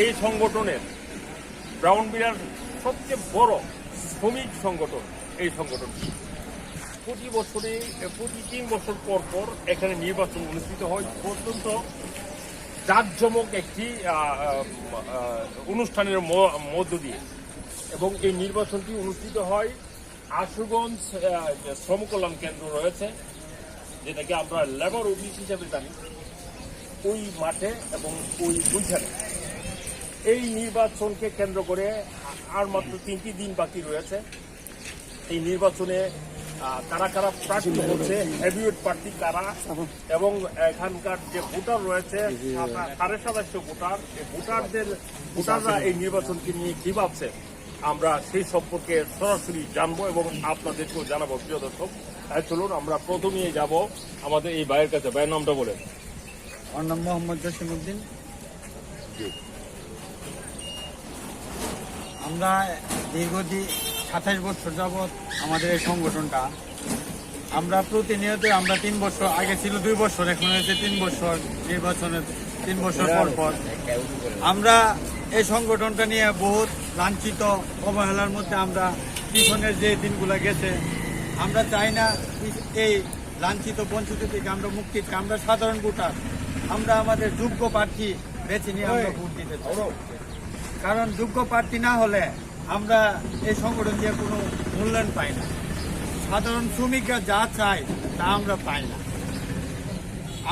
এই সংগঠনের ব্রাউন বিরার সবচেয়ে বড় শ্রমিক সংগঠন এই সংগঠন। প্রতি বছরে প্রতি তিন বছর পর পর এখানে নির্বাচন অনুষ্ঠিত হয়। অত্যন্ত জাঁকজমক একটি অনুষ্ঠানের মধ্য দিয়ে। এবং এই নির্বাচনটি অনুষ্ঠিত হয় আশুগঞ্জ আহ, যে শ্রম কল্যাণ কেন্দ্র রয়েছে যেটাকে আমরা লেবার অফিস হিসাবে জানি। ওই মাঠে এবং ওই ওইখানে এই নির্বাচনকে কেন্দ্র করে আর মাত্র তিনটি দিন বাকি রয়েছে। এই নির্বাচনে কারা কারা প্রার্থী হচ্ছে হেভিওয়েট প্রার্থী কারা এবং এখানকার যে ভোটার রয়েছে সাড়ে সাতাশশো ভোটার এই ভোটারদের ভোটাররা এই নির্বাচনকে নিয়ে কি ভাবছে আমরা সেই সম্পর্কে সরাসরি জানব এবং আপনাদেরকেও জানাব। প্রিয় দর্শক তাই চলুন আমরা প্রথমেই যাব আমাদের এই ভাইয়ের কাছে। ভাইয়ের নামটা বলেন। আমার নাম মোহাম্মদ জসিমুদ্দিন আমরা দীর্ঘদিন সাতাশ বছর যাবৎ আমাদের এই সংগঠনটা। আমরা প্রতিনিয়ত, আমরা তিন বছর আগে ছিল দুই বছর, এখন হয়েছে তিন বছর নির্বাচনের, তিন বছর পর পর। আমরা এই সংগঠনটা নিয়ে বহুত লাঞ্ছিত অবহেলার মধ্যে আমরা পিছনের যে দিনগুলো গেছে, আমরা চাই না এই লাঞ্ছিত বঞ্চিত থেকে আমরা মুক্তি, আমরা সাধারণ ভোটার। আমরা আমাদের যোগ্য প্রার্থী বেছে নিয়ে আমরা ভোট দিতে চাই। কারণ যোগ্য প্রার্থী না হলে আমরা এই সংগঠন দিয়ে কোনো মূল্যায়ন পাই না। সাধারণ শ্রমিকরা যা চায় তা আমরা পাই না।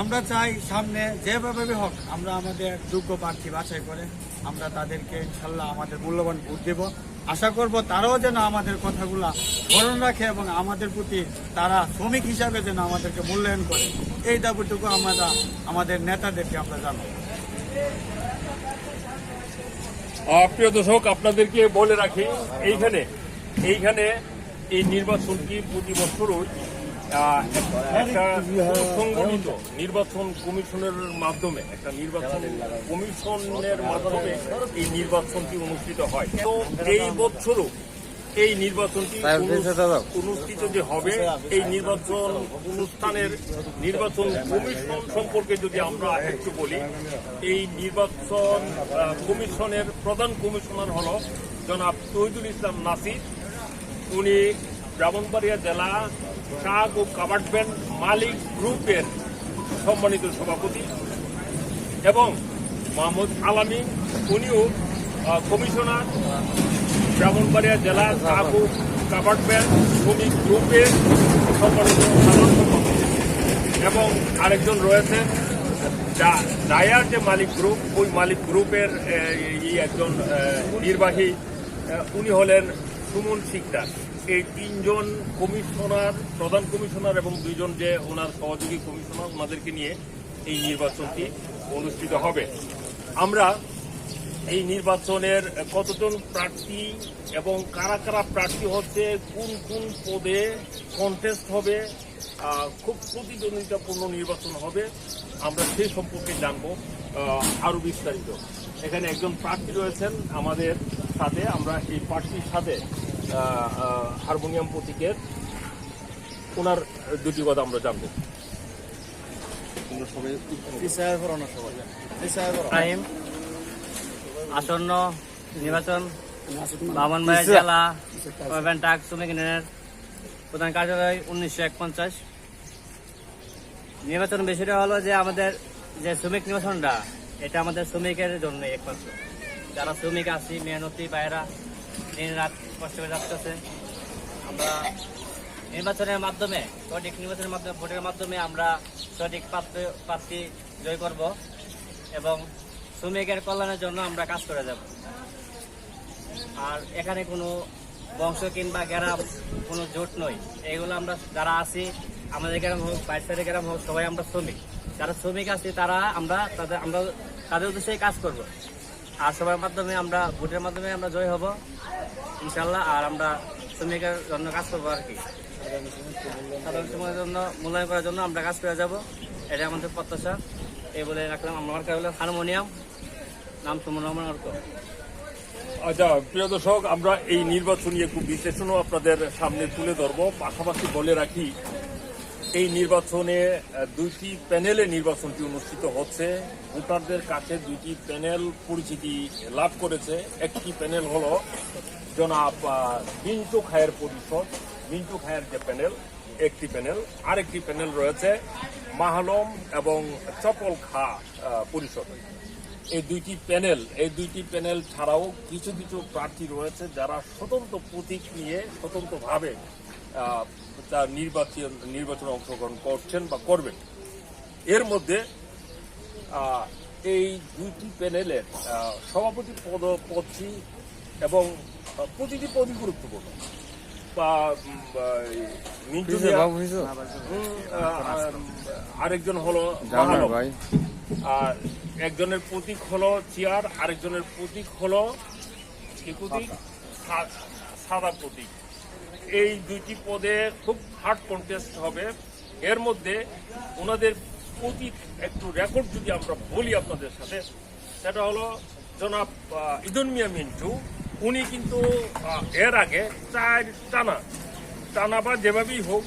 আমরা চাই সামনে যেভাবে হোক আমরা আমাদের যোগ্য প্রার্থী বাছাই করে আমরা তাদেরকে ইনশাল্লাহ আমাদের মূল্যবান ভোট দেব। আশা করব তারাও যেন আমাদের কথাগুলা স্মরণ রাখে এবং আমাদের প্রতি তারা শ্রমিক হিসাবে যেন আমাদেরকে মূল্যায়ন করে। এই দাবিটুকু আমরা, আমাদের নেতাদেরকে আমরা জানাব। প্রিয় দর্শক, আপনাদেরকে বলে রাখি, এইখানে এইখানে এই নির্বাচনটি প্রতি বছরই একটা সংগঠিত নির্বাচন কমিশনের মাধ্যমে, একটা নির্বাচন কমিশনের মাধ্যমে এই নির্বাচনটি অনুষ্ঠিত হয়। তো এই বছরও এই নির্বাচনটি অনু- অনুষ্ঠিত যে হবে এই নির্বাচন অনুষ্ঠানের নির্বাচন কমিশন সম্পর্কে যদি আমরা একটু বলি এই নির্বাচন কমিশনের প্রধান কমিশনার হল জনাব তহিদুল ইসলাম নাসির। উনি ব্রাহ্মণবাড়িয়া জেলা শাক ও কাবার্টব্যান্ড মালিক গ্রুপের সম্মানিত সভাপতি এবং মাহমুদ আলামী উনিও কমিশনার। ব্রাহ্মণবাড়িয়া জেলা কাবু কাবার্টব্যান্ড শ্রমিক গ্রুপের সম্মানিত সাধারণ এবং আরেকজন রয়েছেন ডায়ার যে মালিক গ্রুপ ওই মালিক গ্রুপের এই একজন নির্বাহী উনি হলেন সুমন শিকদার এই তিনজন কমিশনার, প্রধান কমিশনার এবং দুইজন যে ওনার সহযোগী কমিশনার, ওনাদেরকে নিয়ে এই নির্বাচনটি অনুষ্ঠিত হবে। আমরা এই নির্বাচনের কতজন প্রার্থী এবং কারা কারা প্রার্থী হচ্ছে কোন কোন পদে কন্টেস্ট হবে খুব প্রতিদ্বন্দ্বিতাপূর্ণ নির্বাচন হবে আমরা সেই সম্পর্কে জানব আহ, আরও বিস্তারিত। এখানে একজন প্রার্থী রয়েছেন আমাদের সাথে আমরা এই প্রার্থীর সাথে হারমোনিয়াম প্রতীকের ওনার দুটি কথা আমরা জানব। টাইম আসন্ন নির্বাচন বামনবাড়িয়া জেলা টাক শ্রমিক ইউনিয়নের প্রধান কার্যালয় উনিশশো একপঞ্চাশ। নির্বাচন বিষয়টা হলো যে আমাদের যে শ্রমিক নির্বাচনটা এটা আমাদের শ্রমিকের জন্য একমাত্র। যারা শ্রমিক আছি মেহনতি বাইরা দিন রাত কষ্ট করে যাচ্ছে। আমরা নির্বাচনের মাধ্যমে সঠিক নির্বাচনের মাধ্যমে ভোটের মাধ্যমে আমরা সঠিক প্রার্থী প্রার্থী জয় করব এবং শ্রমিকের কল্যাণের জন্য আমরা কাজ করে যাব। আর এখানে কোনো বংশ কিংবা গ্রাম, কোনো জোট নয়। এগুলো আমরা যারা আছি, আমাদের গ্রাম হোক বাইশের গ্রাম হোক, সবাই আমরা শ্রমিক। যারা শ্রমিক আছি, তারা আমরা তাদের আমরা তাদের উদ্দেশ্যে কাজ করব। আর সবার মাধ্যমে আমরা, ভোটের মাধ্যমে আমরা জয় হব ইনশাল্লাহ আর আমরা শ্রমিকের জন্য কাজ করব আর কি। সাধারণ সমাজের জন্য, মূল্যায়ন করার জন্য আমরা কাজ করে যাব। এটা আমাদের প্রত্যাশা। এই বলে রাখলাম। আমার কাছে হলো হারমোনিয়াম। নাম সুমন রহমান আচ্ছা প্রিয় দর্শক, আমরা এই নির্বাচনী একটু বিশ্লেষণও আপনাদের সামনে তুলে ধরবো। পাশাপাশি বলে রাখি, এই নির্বাচনে দুইটি প্যানেলে নির্বাচনটি অনুষ্ঠিত হচ্ছে। ভোটারদের কাছে দুইটি প্যানেল পরিচিতি লাভ করেছে। একটি প্যানেল হলো জনাব মিন্টু খায়ের পরিষদ, মিন্টু খায়ের যে প্যানেল, একটি প্যানেল। আরেকটি প্যানেল রয়েছে মাহালম এবং চপল খা পরিষদ। এই দুইটি প্যানেল এই দুইটি প্যানেল ছাড়াও কিছু কিছু প্রার্থী রয়েছে যারা স্বতন্ত্র প্রতীক নিয়ে স্বতন্ত্রভাবে তার নির্বাচন নির্বাচনে অংশগ্রহণ করছেন বা করবেন। এর মধ্যে এই দুইটি প্যানেলের সভাপতি পদ পদটি এবং প্রতিটি পদই গুরুত্বপূর্ণ। আরেকজন হলো আর একজনের প্রতীক হলো চেয়ার আরেকজনের প্রতীক হলো কি প্রতীক? সা- সাদা প্রতীক। এই দুইটি পদে খুব হার্ড কন্টেস্ট হবে। এর মধ্যে ওনাদের প্রতীক একটু রেকর্ড যদি আমরা বলি আপনাদের সাথে সেটা হলো জনাব ইদুন মিয়া মিন্টু। উনি কিন্তু এর আগে চার টানা টানা বা যেভাবেই হোক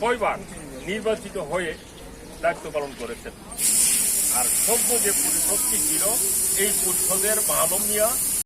ছয়বার নির্বাচিত হয়ে দায়িত্ব পালন করেছেন। আর সভ্য যে পরিষদটি ছিল এই পরিষদের মানব মিয়া